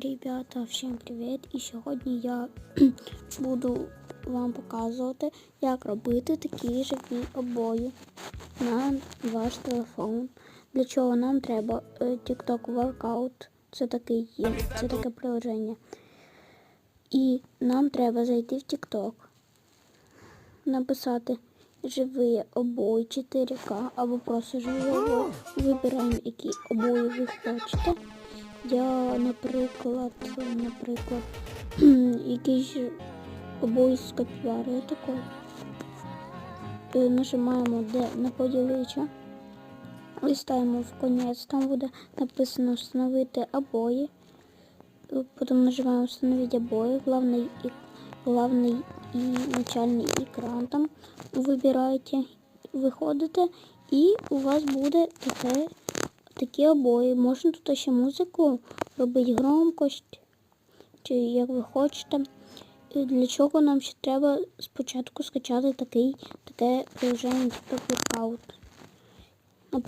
Ребята, всім привіт! І сьогодні я буду вам показувати, як робити такі живі обої на ваш телефон. Для чого нам треба е, TikTok Workout. Це такий є, це таке приложення. І нам треба зайти в TikTok, написати живі обої 4К або просто живі обої. Вибираємо, які обої ви хочете. Я, наприклад, наприклад, якийсь обої з капіварою такої. Е, Нажимаємо де на поділича. Листаємо в конець, там буде написано встановити обої. Потім нажимаємо встановити обої, главний і главний і начальний екран там вибираєте, виходите, і у вас буде таке такі обої. Можна тут ще музику робити громкость, чи як ви хочете. І Для чого нам ще треба спочатку скачати такий, таке приложення типу. Наприклад,